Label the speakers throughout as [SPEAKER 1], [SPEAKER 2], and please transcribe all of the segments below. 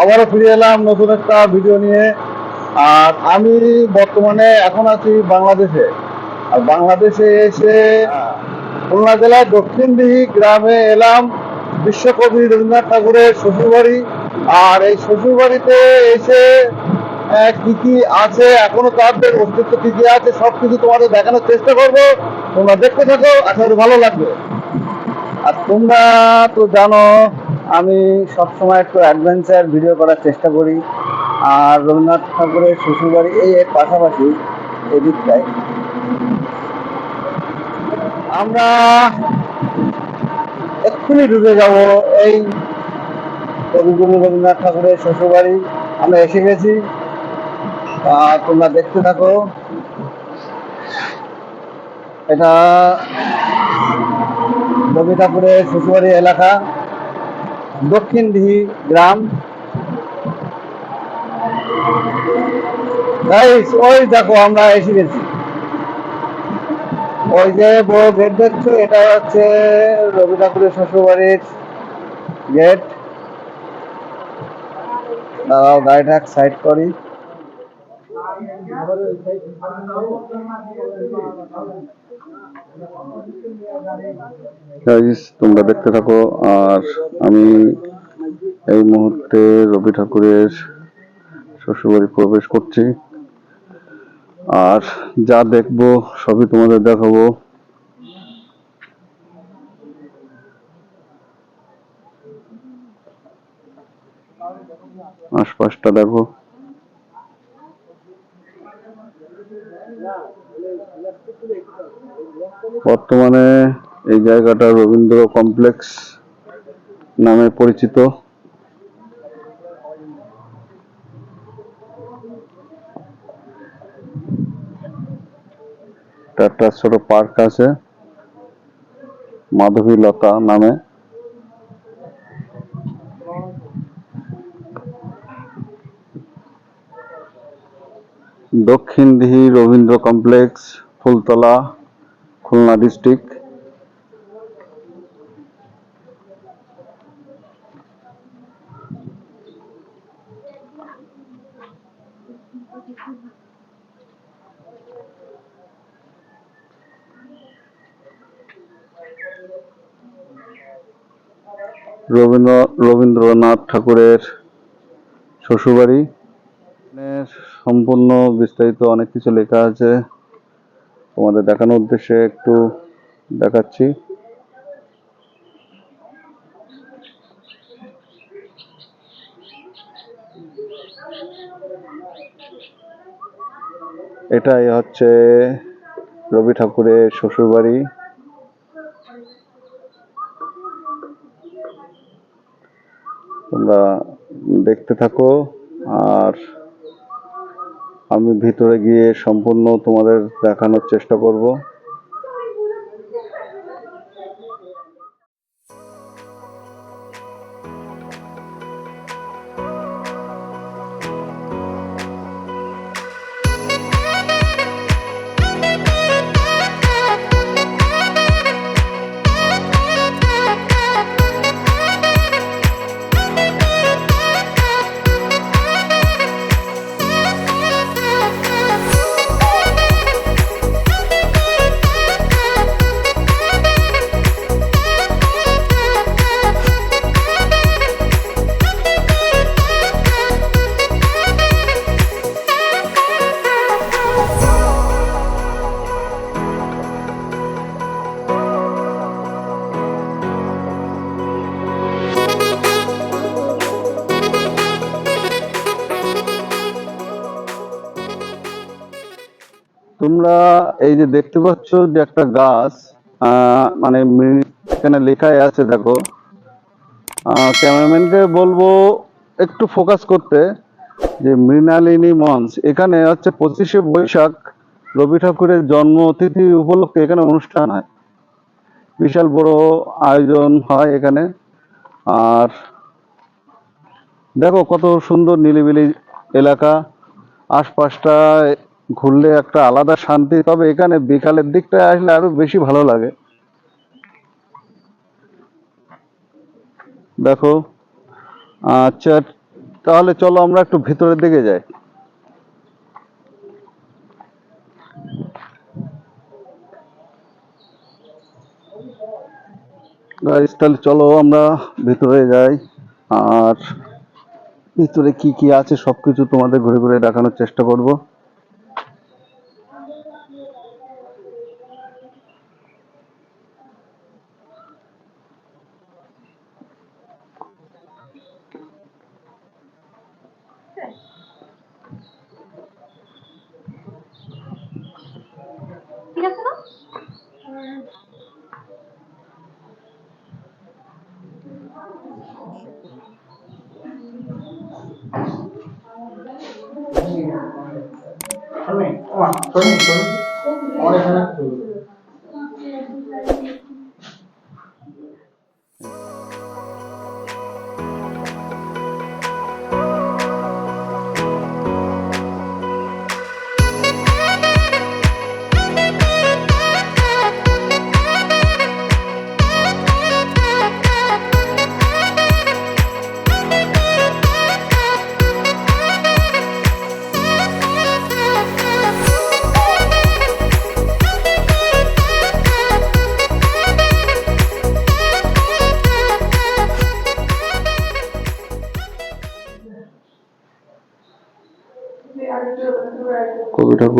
[SPEAKER 1] আবারও ফিরে এলাম নতুন একটা ভিডিও নিয়ে। আর আমি বর্তমানে এখন আছি বাংলাদেশে। আর বাংলাদেশে এসে খুলনা জেলার দক্ষিণদিঘি গ্রামে এলাম বিশ্বকবি রবীন্দ্রনাথ ঠাকুরের শ্বশুরবাড়ি। আর এই শ্বশুরবাড়িতে এসে কি কি আছে, এখনও তাদের অস্তিত্ব কি কি আছে সব কিছু তোমাদের দেখানোর চেষ্টা করব। তোমরা দেখতে থাকো, আশা করি ভালো লাগবে। আর তোমরা তো জানো, আমি সবসময় একটু অ্যাডভেঞ্চার ভিডিও করার চেষ্টা করি। আর রবীন্দ্রনাথ ঠাকুরের শ্বশুরবাড়ি, এই এর পাশাপাশি এদিকটায়। আমরা এক্ষুনি ঢুকে যাব এই কবিগুরু রবীন্দ্রনাথ ঠাকুরের শ্বশুরবাড়ি। আমরা এসে গেছি। তোমরা দেখতে থাকো। এটা রবি ঠাকুরের শ্বশুরবাড়ি এলাকা, দক্ষিণ দিহি গ্রাম। ওই দেখো আমরা এসে গেছি। ওই যে বড় গেট দেখছ, এটা হচ্ছে রবি ঠাকুরের শ্বশুরবাড়ির গেট দাঁড়াও, গাড়িটা সাইড করি।
[SPEAKER 2] তোমরা দেখতে থাকো, আর আমি এই মুহূর্তে রবি ঠাকুরের শ্বশুরবাড়ি প্রবেশ করছি। আর যা দেখব, সবই তোমাদের দেখাবো। আশপাশটা দেখো। বর্তমানে এই জায়গাটা রবীন্দ্র কমপ্লেক্স নামে পরিচিত। একটা ছোট পার্ক আছে মাধবী লতা নামে। Dakshin Dihi Rabindra complex Phultala Khulna district. Rabindra Rabindranath ঠাকুরের শ্বশুরবাড়ি। সম্পূর্ণ বিস্তারিত অনেক কিছু লেখা আছে। তোমাদের দেখানোর উদ্দেশ্যে একটু দেখাচ্ছি। এটাই হচ্ছে রবি ঠাকুরের শ্বশুরবাড়ি। তোমরা দেখতে থাকো, আর আমি ভিতরে গিয়ে সম্পূর্ণ তোমাদের দেখানোর চেষ্টা করব। যে দেখতে পাচ্ছ যে একটা গাছ মানে এখানে লেখাই আছে, দেখো। ক্যামেরাম্যানকে বলব একটু ফোকাস করতে যে মৃণালিনী মঞ্চ। এখানে হচ্ছে পঁচিশে বৈশাখ রবি ঠাকুরের জন্ম অতিথি উপলক্ষে এখানে অনুষ্ঠান হয়। বিশাল বড় আয়োজন হয় এখানে। আর দেখো কত সুন্দর নিলিবিলি এলাকা। আশপাশটা ঘুরলে একটা আলাদা শান্তি, তবে এখানে বিকালের দিকটা আসলে আরও বেশি ভালো লাগে। দেখো আচ্ছা তাহলে চলো আমরা একটু ভিতরের দিকে যাই। তাহলে চলো আমরা ভিতরে যাই। আর ভিতরে কি কি আছে সবকিছু তোমাদের ঘুরে ঘুরে দেখানোর চেষ্টা করব। কবি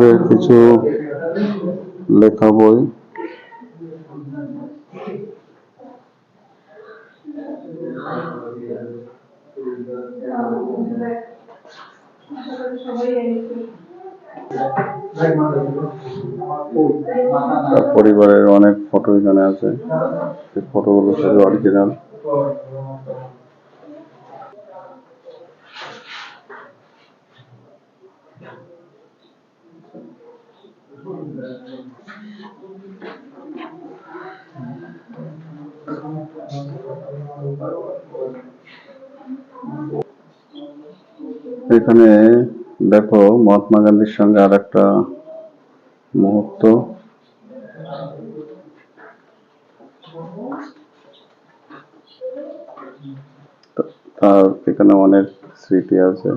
[SPEAKER 2] ঠাকুরের কিছু লেখা বই। পরিবারের অনেক ফটো এখানে আছে। সেই ফটোগুলো সবই অরিজিনাল এখানে দেখো মহাত্মা গান্ধীর সঙ্গে আর একটা মুহূর্ত। তার এখানে অনেক স্মৃতি আছে।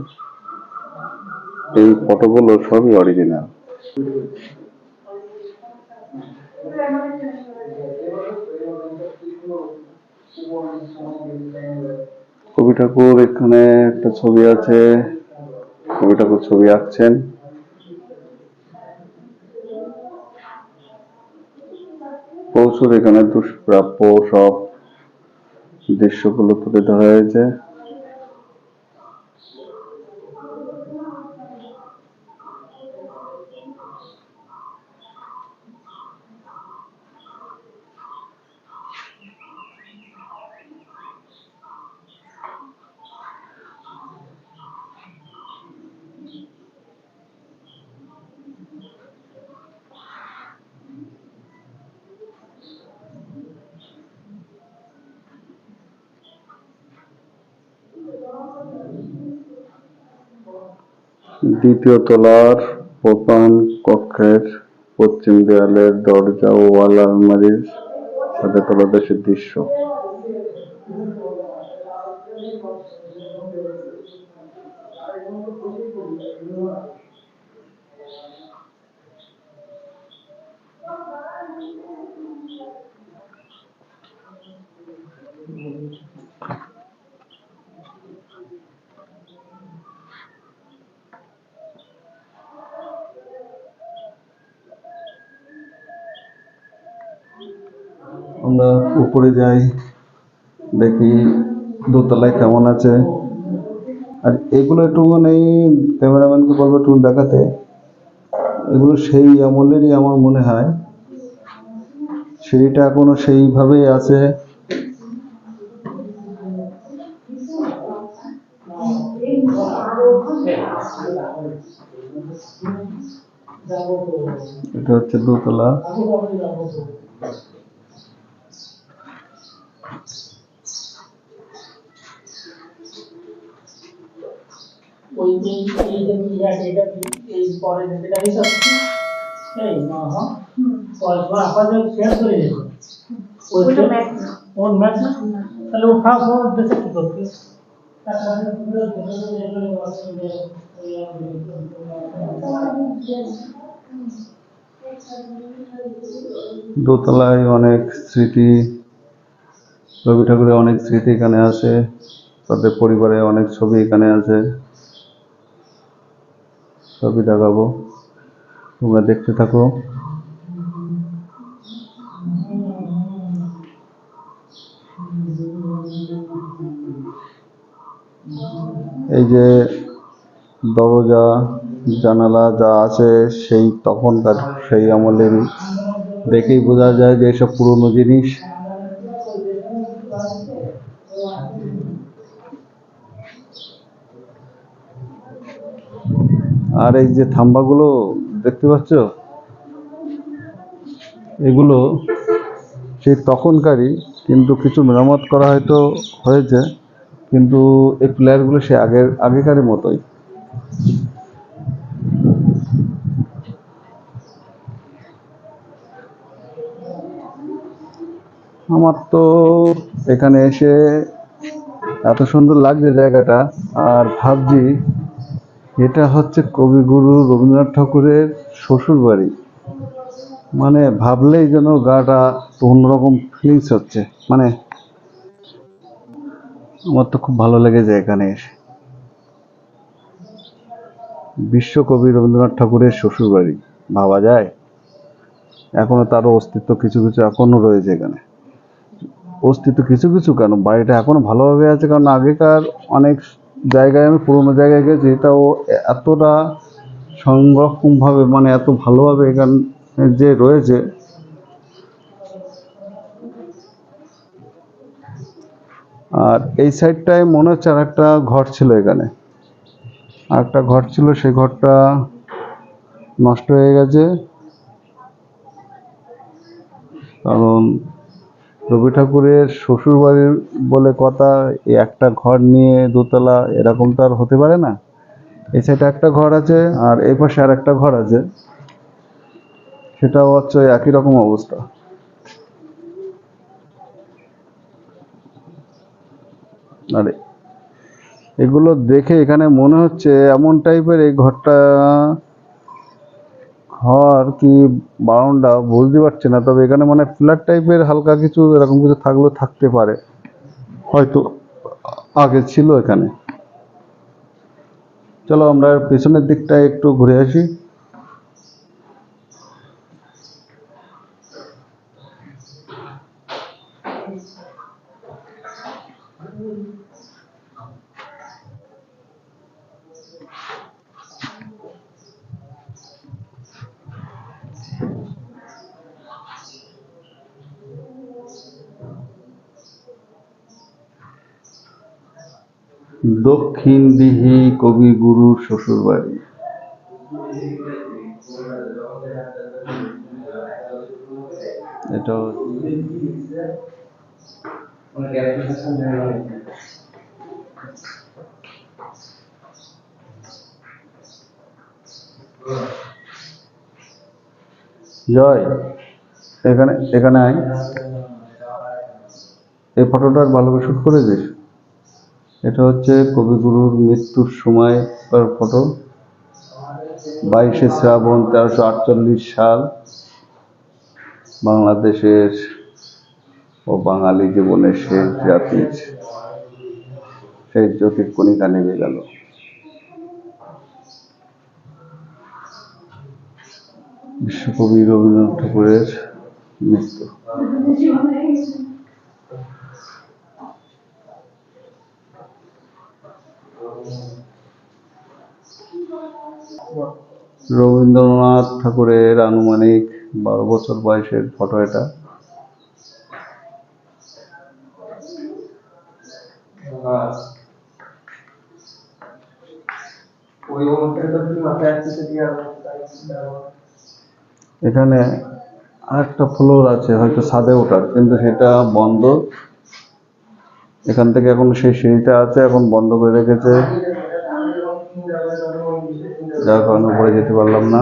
[SPEAKER 2] এই ফটোগুলো সবই অরিজিনাল কবি ঠাকুর এখানে একটা ছবি আছে। কবি ঠাকুর ছবি আঁকছেন। প্রচুর এখানে দুষ্প্রাপ্য সব দৃশ্যগুলো তুলে ধরা হয়েছে। দ্বিতীয় তলার প্রধান কক্ষের পশ্চিম দেয়ালের দরজা ও ওয়াল আলমারির সাথে তলদেশের দৃশ্য। আমরা উপরে যাই, দেখি দোতলায় কেমন আছে। আর এগুলো একটু মানে ক্যামেরাম্যানকে বলব একটু দেখাতে। এগুলো সেই আমলেরই আমার মনে হয়। সেইটা এখনও সেইভাবেই আছে। এটা হচ্ছে দোতলা।
[SPEAKER 3] ওই এই এই যে কি আছে এটা কি এই পরে এই না হ্যাঁ শেয়ার করে দিন ওই
[SPEAKER 4] ওইটা ম্যাথ
[SPEAKER 3] ম্যাচ না।
[SPEAKER 4] না।
[SPEAKER 3] তাহলে ও ফাঁস হওয়ার দেশে কি করতে
[SPEAKER 2] দোতলায় অনেক স্মৃতি রবি ঠাকুরের অনেক স্মৃতি এখানে আছে তাদের পরিবারে অনেক ছবি এখানে আছে ছবি দেখাবো তোমরা দেখতে থাকো। এই যে দরজা, জানালা যা আছে, সেই তখনকার সেই আমলেরই দেখেই বোঝা যায় যে এসব পুরনো জিনিস। আর এই যে থাম্বাগুলো দেখতে পাচ্ছ? এগুলো সেই তখনকারই, কিন্তু কিছু মেরামত করা হয়তো হয়েছে, কিন্তু এই প্লেয়ারগুলো সে আগের আগেকারের মতোই। আমার তো এখানে এসে এত সুন্দর লাগছে জায়গাটা, আর ভাবছি এটা হচ্ছে কবিগুরু রবীন্দ্রনাথ ঠাকুরের শ্বশুর বাড়ি মানে ভাবলেই যেন গাটা অন্যরকম ফিলিংস হচ্ছে। মানে আমার তো খুব ভালো লেগেছে এখানে এসে। বিশ্বকবি রবীন্দ্রনাথ ঠাকুরের শ্বশুর বাড়ি ভাবা যায়? এখনও তারও অস্তিত্ব কিছু কিছু এখনও রয়েছে এখানে। অস্তিত্ব কিছু কিছু কেন? বাড়িটা এখনও ভালোভাবে আছে, কারণ আগেকার অনেক জায়গায় আমি পুরোনো জায়গায় গেছি, তাও এতটা সংরক্ষণভাবে মানে এত ভালোভাবে এখানে যে রয়েছে। আর এই সাইডটায় মনে হচ্ছে আর একটা ঘর ছিল এখানে। আর একটা ঘর ছিল, সেই ঘরটা নষ্ট হয়ে গেছে। কারণ রবি ঠাকুরের শ্বশুর বাড়ির বলে কথা একটা ঘর নিয়ে দোতলা, এরকম তো আর হতে পারে না। এই একটা ঘর আছে আর এই পাশে আর একটা ঘর আছে। সেটাও হচ্ছে একই রকম অবস্থা। আর এগুলো দেখে এখানে মনে হচ্ছে এমন টাইপের এই ঘরটা ঘর কি বারান্দা বুঝতে পারছি না, তবে এখানে মানে ফ্ল্যাট টাইপের হালকা কিছু এরকম কিছু থাকলেও থাকতে পারে। হয়তো আগে ছিল এখানে। চলো আমরা পেছনের দিকটা একটু ঘুরে আসি। দক্ষিণ দিঘি কবিগুরুর শ্বশুর বাড়ি এটা জয়, এখানে এখানে আয়। এই ফটোটা ভালো করে শুট করেছিস এটা হচ্ছে কবিগুরুর মৃত্যুর সময় ফটো। বাইশে শ্রাবণ তেরোশো আটচল্লিশ সাল বাংলাদেশের ও বাঙালি জীবনের শেষ জাতির সেই জ্যোতির কণিকা নেমে গেল। বিশ্বকবি রবীন্দ্রনাথ ঠাকুরের মৃত্যু। রবীন্দ্রনাথ ঠাকুরের আনুমানিক বারো বছর বয়সের ফটো এটা। এখানে আরেকটা ফ্লোর আছে, হয়তো ছাদে ওঠার, কিন্তু সেটা বন্ধ। এখান থেকে এখন সেই সিঁড়িটা আছে, এখন বন্ধ করে রেখেছে। যার কারণে উপরে যেতে পারলাম না।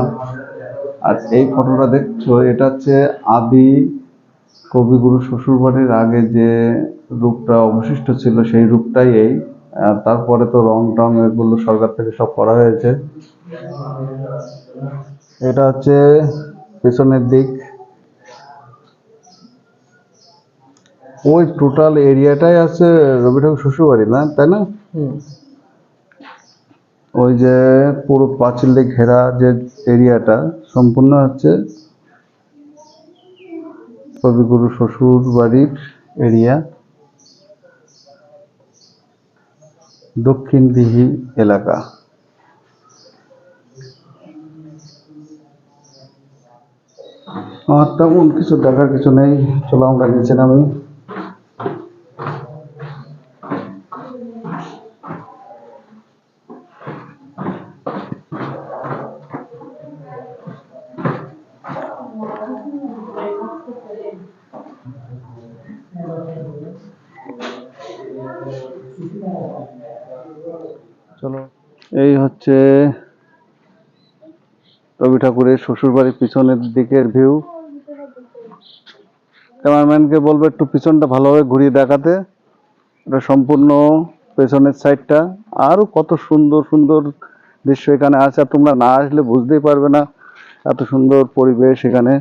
[SPEAKER 2] আর এই ফটোটা দেখছ, এটা হচ্ছে আদি কবিগুরু শ্বশুরবাড়ির আগে যে রূপটা অবশিষ্ট ছিল সেই রূপটাই এই। তারপরে তো রং টং এগুলো সরকার থেকে সব করা হয়েছে। এটা হচ্ছে পেছনের দিক। ওই টোটাল এরিয়াটাই আছে রবি ঠাকুর শ্বশুরবাড়ি, না? তাই না? ওই যে পুরো পাঁচিল দিয়ে ঘেরা যে এরিয়াটা সম্পূর্ণ হচ্ছে কবিগুরু শ্বশুর বাড়ির এরিয়া। দক্ষিণ দিঘি এলাকা। আমার তেমন কিছু দেখার কিছু নেই। চলো, আমরা নিচে নামি চলো এই হচ্ছে রবি ঠাকুরের শ্বশুর বাড়ির পিছনের দিকের ভিউ ক্যামেরাম্যানকে বলব একটু পিছনটা ভালোভাবে ঘুরিয়ে দেখাতে। এটা সম্পূর্ণ পেছনের সাইডটা আরও কত সুন্দর সুন্দর দৃশ্য এখানে আছে। আর তোমরা না আসলে বুঝতেই পারবে না এত সুন্দর পরিবেশ এখানে।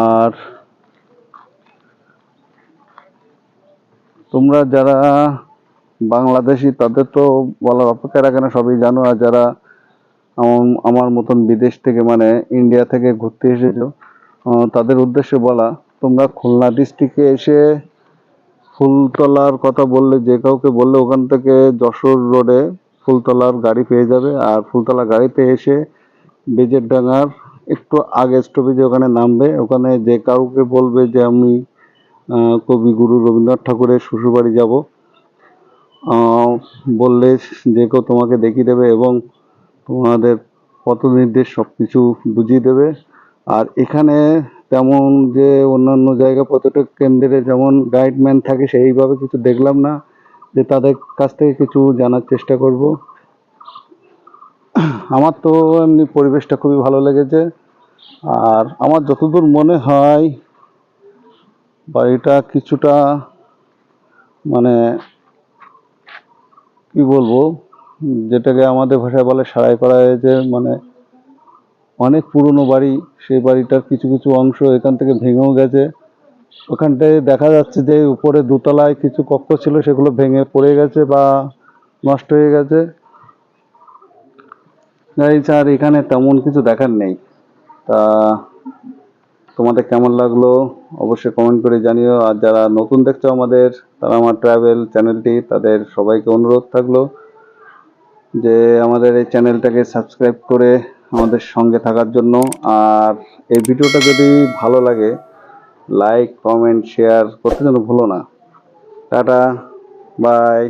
[SPEAKER 2] আর তোমরা যারা বাংলাদেশি, তাদের তো বলার অপেক্ষা রাখে না, সবই জানো। আর যারা আম- আমার মতন বিদেশ থেকে মানে ইন্ডিয়া থেকে ঘুরতে এসেছ তাদের উদ্দেশ্যে বলা, তোমরা খুলনা ডিস্ট্রিক্টে এসে ফুলতলার কথা বললে, যে কাউকে বললে ওখান থেকে যশোর রোডে ফুলতলার গাড়ি পেয়ে যাবে। আর ফুলতলা গাড়িতে এসে বেজের ডাঙ্গার একটু আগে স্টপেজে ওখানে নামবে। ওখানে যে কাউকে বলবে যে আমি কবিগুরু রবীন্দ্রনাথ ঠাকুরের শ্বশুরবাড়ি যাব বললে যে কেউ তোমাকে দেখিয়ে দেবে এবং তোমাদের পথ নির্দেশ সব কিছু বুঝিয়ে দেবে। আর এখানে তেমন যে অন্যান্য জায়গা পর্যটক কেন্দ্রে যেমন গাইডম্যান থাকে সেইভাবে কিছু দেখলাম না, যে তাদের কাছ থেকে কিছু জানার চেষ্টা করব। আমার তো এমনি পরিবেশটা খুবই ভালো লেগেছে। আর আমার যতদূর মনে হয়, বাড়িটা কিছুটা মানে কি বলব? যেটাকে আমাদের ভাষায় বলে সারাই করা হয়েছে মানে অনেক পুরনো বাড়ি, সেই বাড়িটার কিছু কিছু অংশ এখান থেকে ভেঙেও গেছে। ওখানটায় দেখা যাচ্ছে যে উপরে দোতলায় কিছু কক্ষ ছিল, সেগুলো ভেঙে পড়ে গেছে বা নষ্ট হয়ে গেছে। আর এখানে তেমন কিছু দেখার নেই। তা তোমাদের কেমন লাগল অবশ্যই কমেন্ট করে জানিও। আর যারা নতুন দেখছ আমাদের তারা আমার ট্রাভেল চ্যানেলটি তাদের সবাইকে অনুরোধ থাকল যে আমাদের এই চ্যানেলটাকে সাবস্ক্রাইব করে আমাদের সঙ্গে থাকার জন্য। আর এই ভিডিওটা যদি ভালো লাগে লাইক কমেন্ট শেয়ার করতে যেন ভুলো না। Tata bye